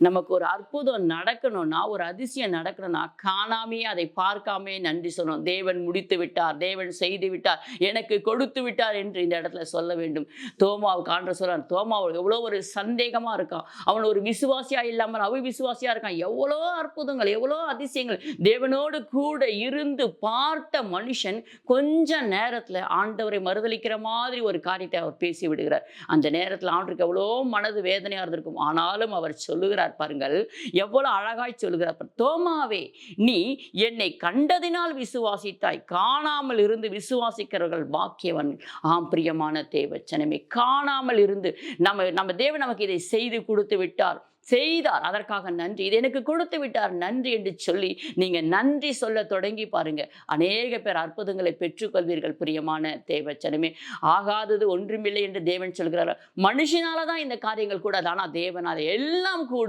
நமக்கு ஒரு அற்புதம் நடக்கணும்னா ஒரு அதிசயம் நடக்கணும்னா காணாமையே அதை பார்க்காமே நன்றி சொல்லணும் தேவன் முடித்து விட்டார் தேவன் செய்து விட்டார் எனக்கு கொடுத்து விட்டார் என்று இந்த இடத்துல சொல்ல வேண்டும். தோமாவு காண்ற சொல்றான் தோமாவு எவ்வளோ ஒரு சந்தேகமா இருக்கான். அவன் ஒரு விசுவாசியா இல்லாமல் அவி விசுவாசியா இருக்கான். எவ்வளோ அற்புதங்கள் எவ்வளோ அதிசயங்கள். தேவனோடு கூட இருந்து பார்த்த மனுஷன் கொஞ்ச நேரத்துல ஆண்டவரை மறுதளிக்கிற மாதிரி ஒரு காரியத்தை அவர் பேசி விடுகிறார். அந்த நேரத்தில் ஆண்டருக்கு எவ்வளோ மனது வேதனையா இருந்திருக்கும். ஆனாலும் அவர் சொல்லுகிறார் சொல்லுகிறார் பாருங்கள். எவ்வளவு அழகாய் சொல்லுகிறார் தோமாவே நீ என்னை கண்டதினால் விசுவாசித்தாய். காணாமல் இருந்து விசுவாசிக்கிறவர்கள் பாக்கியவன் ஆம் பிரியமான தேவச்சனமே காணாமல் இருந்து நம்ம நம்ம தேவன் நமக்கு இதை செய்து கொடுத்து விட்டார். செய்தார். அதற்காக நன்றி. இது எனக்கு கொடுத்து விட்டார். நன்றி என்று சொல்லி நீங்க நன்றி சொல்ல தொடங்கி பாருங்க. அநேக பேர் அற்புதங்களை பெற்றுக்கொள்வீர்கள் பிரியமான தேவச்சனமே. ஆகாதது ஒன்றுமில்லை என்று தேவன் சொல்கிறார். மனுஷனால தான் இந்த காரியங்கள் கூடாது ஆனால் தேவனால் எல்லாம் கூடும்